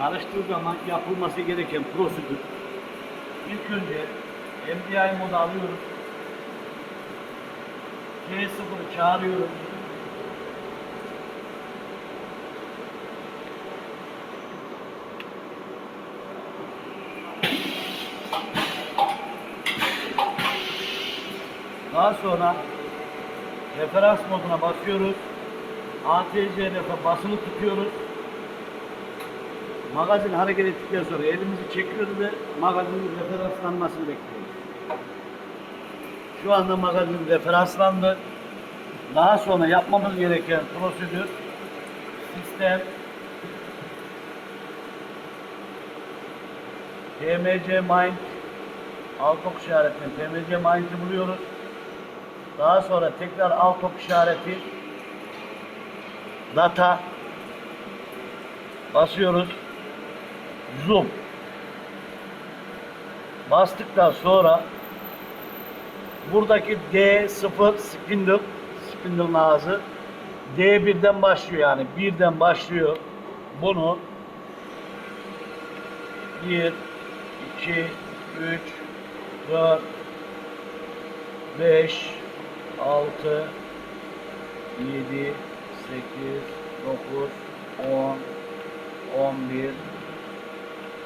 Karıştığı zaman yapılması gereken prosedür ilk önce MDI modu alıyoruz. T0'ı çağırıyoruz. Daha sonra referans moduna basıyoruz. ATCRF'e basılı tutuyoruz. Magazin hareket ettikten sonra elimizi çekiyoruz ve magazinin referanslanmasını bekliyoruz. Şu anda magazin referanslandı. Daha sonra yapmamız gereken prosedür sistem TMC Mind alt ok işaretini TMC Mind'i buluyoruz. Daha sonra tekrar alt ok işareti data basıyoruz. Zoom. Bastıktan sonra buradaki D0 spindle spindle'ın ağzı D1'den başlıyor yani birden başlıyor. Bunu 1 2 3 4 5 6 7 8 9 10 11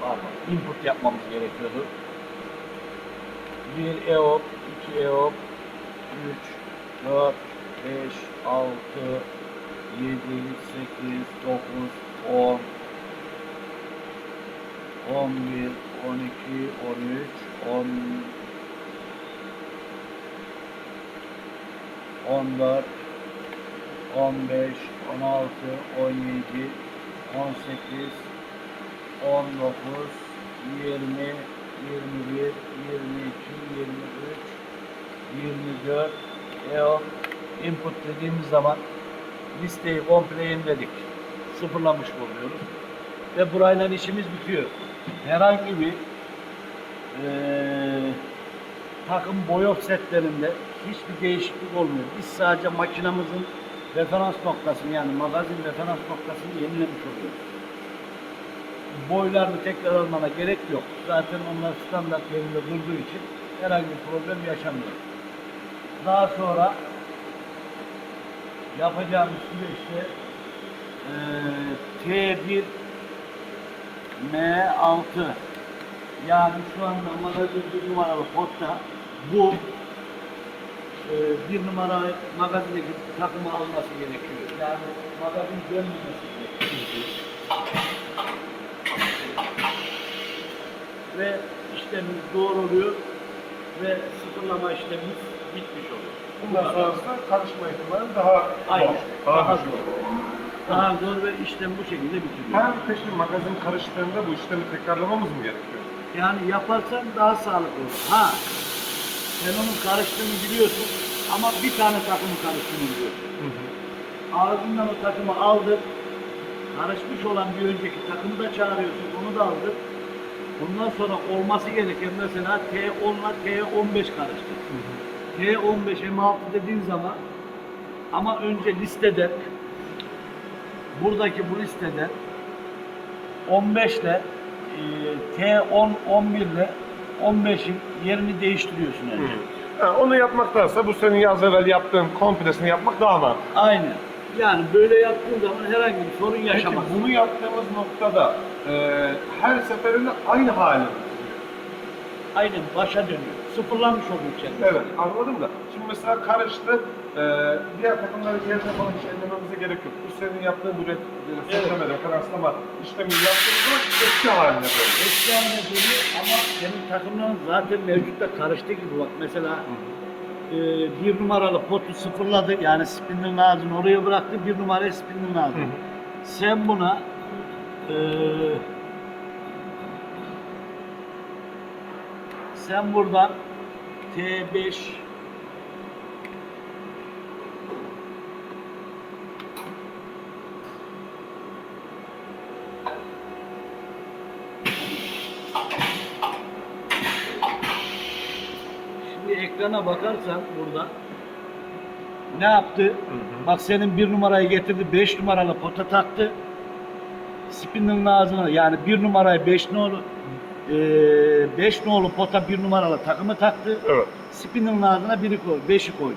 pardon, input yapmamız gerekiyordu. 1 EOP, 2 EOP, 3, 4, 5, 6, 7, 8, 9, 10, 11, 12, 13, 10, 14, 15, 16, 17, 18, 19, 20, 21, 22, 23, 24 EO input dediğimiz zaman listeyi komple yeniledik. Sıfırlamış oluyoruz. Ve burayla işimiz bitiyor. Herhangi bir eee takım boy offsetlerinde hiçbir değişiklik olmuyor. Biz sadece makinamızın referans noktasını yani magazin referans noktasını yenilemiş oluyoruz boylarını tekrar almana gerek yok. Zaten onlar standart yerinde durduğu için herhangi bir problem yaşamıyor. Daha sonra yapacağımız süreçte eee T1 M6 yani şu anda magazin bir numaralı kodda bu eee, bir numara magazindeki takımı alması gerekiyor. Yani magazin dönmemesi gerekiyor. Ve işlemimiz doğru oluyor ve sıfırlama işlemimiz bitmiş oluyor. Bundan sonrasında karışma ihtimali daha Aynen. Daha Daha düşük. Daha zor ve işlem bu şekilde bitiriyor. Her peki magazin karıştığında bu işlemi tekrarlamamız mı gerekiyor? Yani yaparsan daha sağlıklı olur. Ha, sen onun karıştığını biliyorsun ama bir tane takımı karıştığını biliyorsun. Ağzından o takımı aldın, karışmış olan bir önceki takımı da çağırıyorsun, onu da aldın. Bundan sonra olması gereken mesela T10 ile T15 karıştı. T15 M6 dediğin zaman ama önce listeden buradaki bu listeden 15 ile e, T10 11 ile 15'in yerini değiştiriyorsun önce. Ha, onu yapmaktansa bu senin az evvel yaptığın komplesini yapmak daha mantıklı. Aynen. Yani böyle yaptığın zaman herhangi bir sorun Peki yaşamazsın. bunu yaptığımız noktada e, her seferinde aynı hali mi? Aynen başa dönüyor. Sıfırlanmış oluyor kendisi. Evet anladım da. Şimdi mesela karıştı. E, diğer takımları yerine falan hiç ellememize gerek yok. Bu senin yaptığın bu Evet. setleme, referanslama işlemini yaptığımız zaman eski haline dönüyor. Dönüyor ama senin takımların zaten mevcutta karıştı gibi bak. Mesela e, bir numaralı potu sıfırladı. Yani spinner ağzını oraya bıraktı. Bir numara spinner ağzı. Sen buna e, sen buradan T5 ekrana bakarsan burada ne yaptı? Bak senin bir numarayı getirdi, 5 numaralı pota taktı. Spinner'ın ağzına yani bir numarayı 5 nolu 5 nolu pota bir numaralı takımı taktı. Evet. Spinner'ın ağzına biri koydu, 5'i koydu.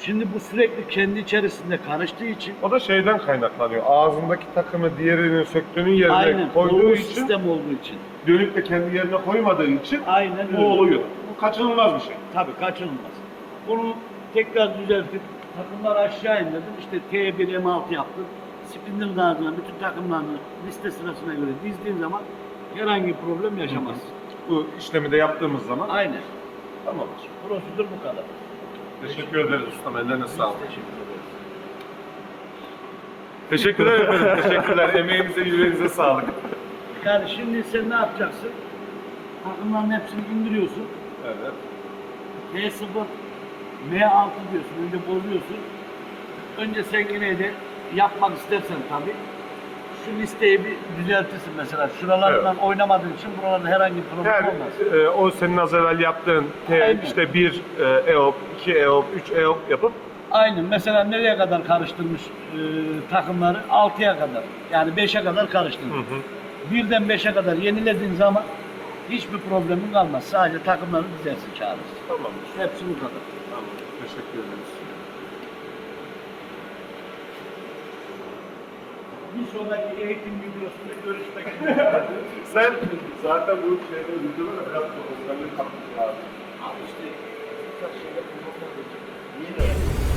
Şimdi bu sürekli kendi içerisinde karıştığı için O da şeyden kaynaklanıyor. Ağzındaki takımı diğerinin söktüğünün yerine aynen koyduğu için sistem olduğu için. dönüp de kendi yerine koymadığı için Aynen bu öyle. oluyor. Bu kaçınılmaz bir şey. Tabii kaçınılmaz. Bunu tekrar düzeltip takımlar aşağı indirdim. İşte T1 M6 yaptım. Spinner'ın ağzına bütün takımlarını liste sırasına göre dizdiğin zaman herhangi bir problem yaşamazsın. Bu işlemi de yaptığımız zaman Aynen. tamamdır. Prosedür bu kadar. Teşekkür ederiz ustam. Ellerine sağlık. Teşekkür ederim. Teşekkürler efendim. Teşekkürler. Emeğinize, yüreğinize sağlık. Yani şimdi sen ne yapacaksın? Takımların hepsini indiriyorsun. Evet. T0, M6 diyorsun. Önce bozuyorsun. Önce sen yine de yapmak istersen tabii. Şu listeyi bir düzeltirsin mesela. Şuralardan oynamadığın için buralarda herhangi bir problem Her, olmaz. e, o senin az evvel yaptığın T, Aynen. işte 1 e, EOP, 2 EOP, 3 EOP yapıp Aynen. Mesela nereye kadar karıştırmış e, takımları? 6'ya kadar. Yani 5'e kadar karıştırmış. Birden 5'e kadar yenilediğin zaman Hiçbir problemin kalmaz. Sadece takımları düzelsin çağırırsın. Tamam. Hepsi bu kadar. Tamam. Teşekkür ederiz. Bir sonraki eğitim videosunda görüşmek üzere. Sen zaten bu şeyde videoda biraz profesyonel kapmışsın abi. Abi işte birkaç şeyle kullanmak Yeni